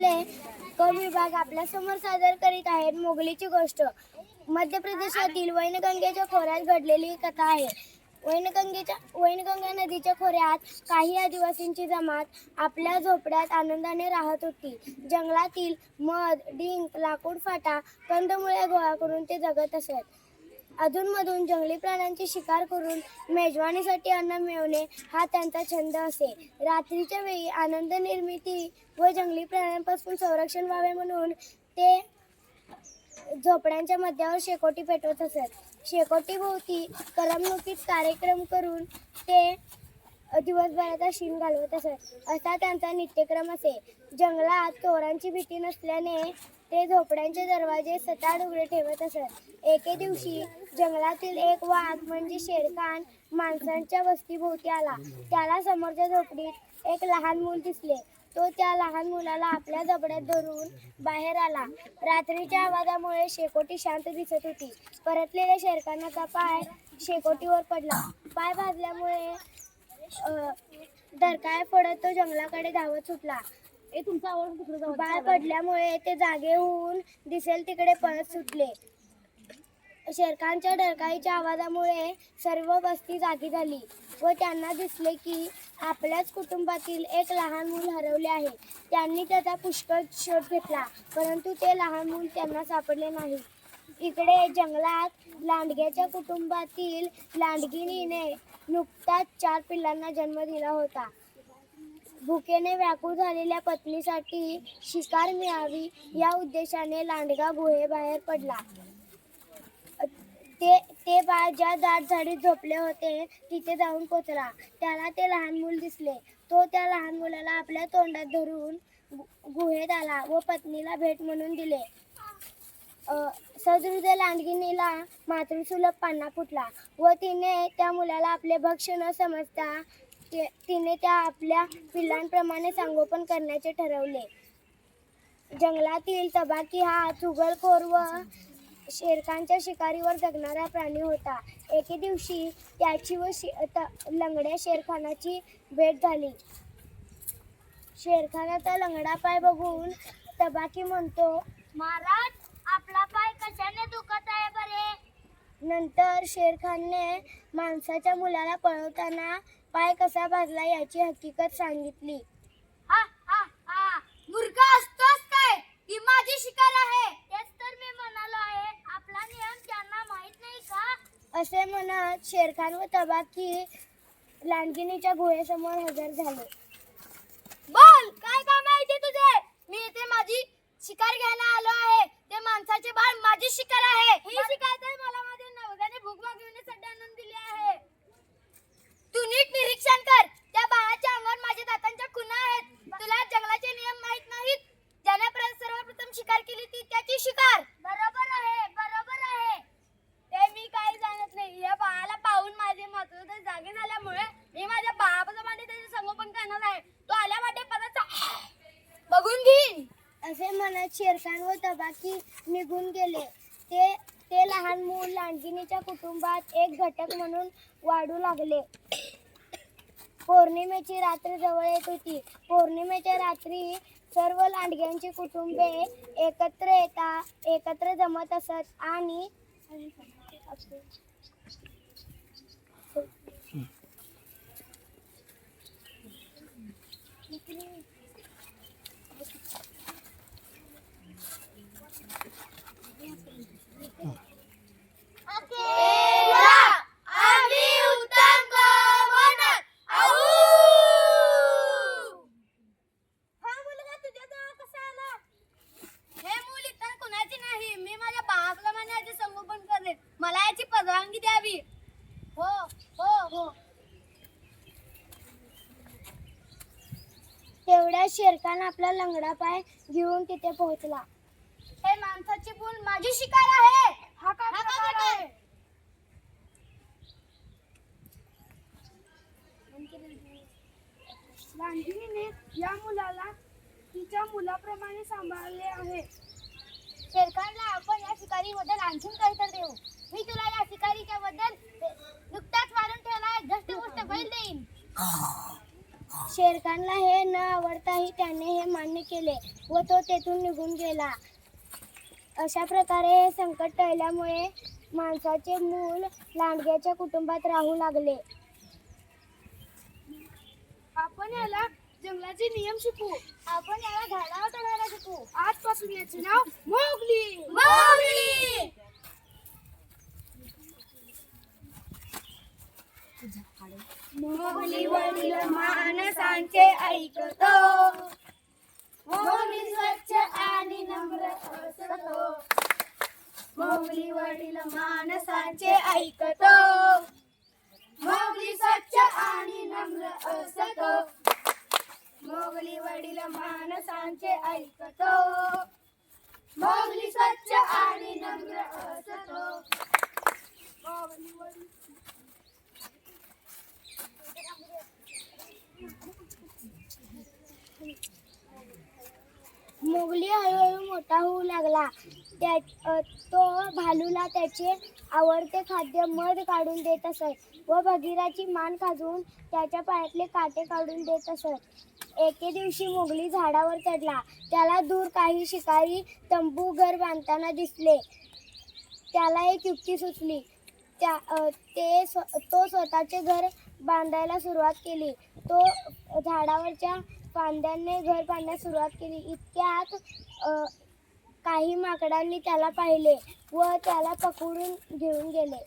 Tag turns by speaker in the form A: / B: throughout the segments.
A: विभाग आपल्यासमोर सादर करीत आहेत मोगलीची गोष्ट. मध्य प्रदेशातील वैनगंगेच्या खोऱ्यात घडलेली कथा आहे. वैनगंगेच्या वैनगंगा नदीच्या खोऱ्यात काही आदिवासींची जमात आपल्या झोपड्यात आनंदाने राहत होती. जंगलातील मध डिंक लाकूड फाटा कंदमुळे गोळा करून ते जगत असत. अधूनमधून जंगली प्राण्यांची शिकार करून मेजवानीसाठी अन्न मिळवणे हा त्यांचा छंद असे. रात्रीच्या वेळी आनंद निर्मिती व जंगली प्राण्यांपासून संरक्षण व्हावे म्हणून ते झोपड्यांच्या मध्यावर शेकोटी पेटवत असत. शेकोटीभोवती करमणुकीत कार्यक्रम करून ते दिवसभराचा शीन घालवत असत. असा त्यांचा नित्यक्रम असे. जंगलात चोरांची भीती नसल्याने ते झोपड्यांचे दरवाजे सताड उघडे ठेवत असत. एके दिवशी जंगलातील एक वाघ म्हणजे शेरखान माणसांच्या वस्तीभोवती आला. त्याला समोरच्या झोपडीत एक लहान मूल दिसले. तो त्या लहान मुलाला आपल्या जबड्यात धरून बाहेर आला. रात्रीच्या आवाजामुळे शेकोटी शांत दिसत होती. परतलेल्या शेरखानाचा पाय शेकोटीवर पडला. पाय भाजल्यामुळे दरकाय पडत तो जंगलाकडे धावत सुटला.
B: ए तुमचा आवाज दुसरं जाऊ
A: बाळ पडल्यामुळे ते जागे होऊन दिसेल तिकडे पळत सुटले. शेरखानच्या डरकाईच्या आवाजामुळे सर्व वस्ती जागी झाली व त्यांना दिसले की आपल्याच कुटुंबातील एक लहान मूल हरवले आहे. त्यांनी त्याचा पुष्कळ शोध घेतला परंतु ते लहान मूल त्यांना सापडले नाही. इकडे जंगलात लांडग्याच्या कुटुंबातील लांडगिणीने नुकताच चार पिल्लांना जन्म दिला होता. भुकेने व्याकुळ झालेल्या पत्नीसाठी शिकार मिळावी या उद्देशाने लांडगा गुहेबाहेर पडला. ते ते बाळ ज्या दाट झाडीत झोपले होते तिथे जाऊन पोचला. त्याला ते लहान मूल दिसले. तो त्या लहान मुलाला आपल्या तोंडात धरून गुहेत आला व पत्नीला भेट म्हणून दिले. अ, लांडगिनीला मातृसुलभ पाना फुटला व तिने त्या मुलाला आपले भक्ष न समजता तिने त्या आपल्या पिल्लांप्रमाणे संगोपन करण्याचे ठरवले. जंगलातील तबाकी हा चुगलखोर व शेरखानच्या शिकारीवर जगणारा प्राणी होता. एके दिवशी त्याची व शे त- लंगड्या शेरखानाची भेट झाली. शेरखानाचा लंगडा पाय बघून तबाकी म्हणतो
B: महाराज आपला पाय कशाने दुखत आहे बरे?
A: नंतर शेरखानने माणसाच्या मुलाला पळवताना पाय कसा भाजला याची हकीकत सांगितली.
B: मूर्ख असतोस काय? ती माझी शिकार आहे. तेच तर मी म्हणालो आहे. आपला नियम त्यांना माहीत नाही का?
A: असे म्हणत शेरखान व तबाकी लांडगिनीच्या गुहेसमोर हजर झाले.
B: बोल काय काम आहे ते तुझे? मी इथे माझी शिकार घ्यायला आलो आहे. ते माणसाचे बाळ माझी शिकार आहे. ही शिकार तर मला? माझ्या नवऱ्याने भूक आणून दिली आहे. तू नीट निरीक्षण कर. त्या बाळाच्या अंगावर माझ्या दातांच्या खुणा आहेत. तुला जंगलाचे नियम माहीत नाहीत. ज्याने सर्वप्रथम शिकार केली ती त्याची शिकार. बरोबर आहे बरोबर आहे. ते मी काही जाणत नाही. या बाळाला पाहून माझे महत्त्व जागे झाल्यामुळे मी माझ्या बाळाप्रमाणे त्याचे संगोपन करणार आहे. तो आल्या वाटे परत बघून घेईन.
A: असे म्हणत शेरखान व तबाकी निघून गेले. ते ते लहान मूल लांडगिनीच्या कुटुंबात एक घटक म्हणून वाढू लागले. पौर्णिमेची रात्र जवळ येत होती. पौर्णिमेच्या रात्री सर्व लांडग्यांची कुटुंबे एकत्र येता एकत्र जमत असत आणि
B: आम्ही उत्तम गवंडर. आऊ! हा मुलगा तुझ्याजवळ कसा आला? हे मूल इतर कुणाचे नाही मी माझ्या बाळाप्रमाणे याचे संगोपन करले मला याची परवानगी द्यावी हो हो हो
A: तेवढ्या शेरखान आपला लंगडा पाय घेऊन तिथे पोहोचला.
B: हे माणसाची भूल माझी शिकार आहे. हा काय प्रकार आहे?
A: लांडगिनीने या मुलाला तिच्या मुलाप्रमाणे सांभाळले आहे.
B: शेरखानला आपण या शिकारीबद्दल आणखीन काहीतरी देऊ. मी तुला या शिकारीच्या बद्दल नुकताच वाढून ठेवला एक घष्ट गोष्ट बैल देईन.
A: शेरखानला हे न आवडताही त्याने हे मान्य केले व तो तेथून निघून गेला. अशा प्रकारे हे संकट टळल्यामुळे माणसाचे मूल लांडग्याच्या कुटुंबात राहू लागले.
B: आपण याला जंगलाचे नियम शिकू.
A: आपण याला झाडावर चढायला शिकू.
B: आजपासून याचे नाव मोगली. मोगली!
A: मोगली वडील माणसांचे ऐकतो. मोगली स्वच्छ आणि नम्र असतो. मोगली वडील माणसांचे ऐकतो. मोगली स्वच्छ आणि नम्र असतो. मोगली वडील माणसांचे ऐकतो. मोगली स्वच्छ आणि नम्र असतो मोगली वडील मोगली हळूहळू मोठा होऊ लागला. त्या तो भालूला त्याचे आवडते खाद्य मध काढून देत असत व भगीराची मान खाजवून त्याच्या पायातले काटे काढून देत असत एके दिवशी मोगली झाडावर चढला. त्याला दूर काही शिकारी तंबू घर बांधताना दिसले. त्याला एक युक्ती सुचली. त्या ते स्व- तो स्वतःचे घर बांधायला सुरुवात केली. तो झाडावरच्या फांद्यांनी घर बांधण्यास सुरुवात केली. इतक्यात काही माकडांनी त्याला पाहिले व त्याला पकडून घेऊन गेले.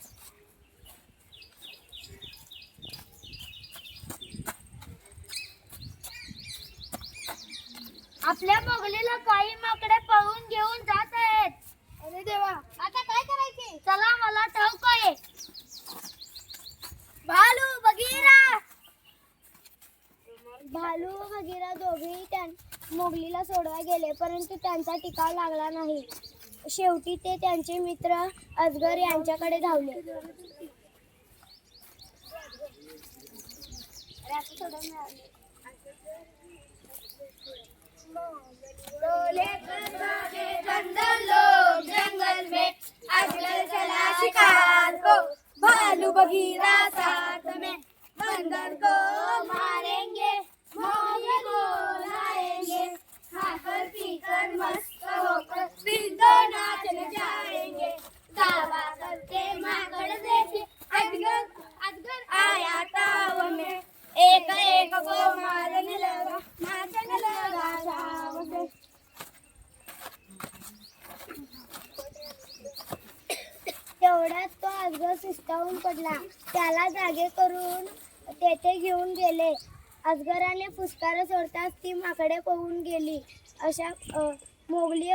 B: आपल्या मोगलीला काही माकडे पळून घेऊन जात आहेत. अरे देवा. आता काय करायचे? चला मला ठाऊक आहे. भालू बघीरा.
A: भालू व भगीरा दोघेही त्या मोगलीला सोडवा गेले परंतु त्यांचा टिकाव लागला नाही. शेवटी ते त्यांचे मित्र अजगर यांच्याकडे धावले.
B: जंगल में अजगर चला शिकार को भालू बगीरा साथ में बंदर को मारेंगे मोगली को लाएंगे खाकर पीकर मस्त होकर फिर दो नाचने जाएंगे दावा करके माकड़ देखे अजगर अजगर आया ताव में एक एक को मारने लगा नाचने लगा छाव से
A: तेवढ्यात तो अजगर सुस्तावून पडला. त्याला जागे करून तेथे घेऊन गेले. अजगराने पुष्कार सोडताच ती माकडे पळून गेली. अशा मोगली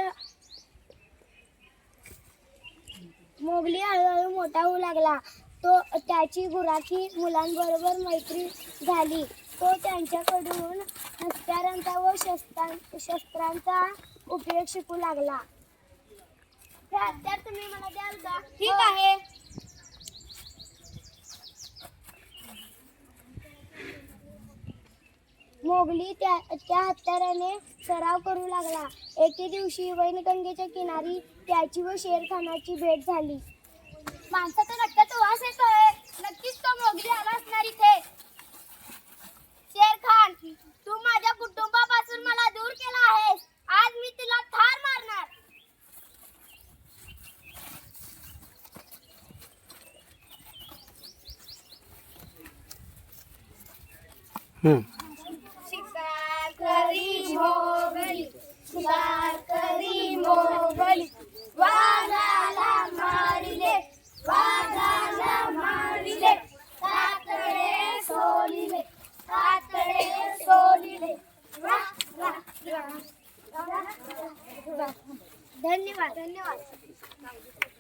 A: मोगली हळूहळू मोठा होऊ लागला. तो त्याची गुराखी मुलांबरोबर मैत्री झाली. तो त्यांच्याकडून हत्यारांचा व शस्त्रां शस्त्रांचा उपयोग शिकू लागला.
B: हे हत्यार तुम्ही मला द्याल का? ठीक आहे.
A: मोगली त्या त्या हत्याराने सराव करू लागला. एके दिवशी वैनगंगेच्या किनारी त्याची व शेरखानाची भेट झाली.
B: माणसाचा रक्ताचा वास येतोय. नक्कीच तो मोगली आला असणार इथे. शेरखान तू माझ्या कुटुंबापासून मला दूर केला आहेस. आज मी तुला ठार मारणार. शिकार करी मोगली शिकार करी मोगली वाघाला मारिले वाघाला मारिले कातडे सोलिले कातडे सोलिले वा वा वा वा वा.
A: धन्यवाद. धन्यवाद.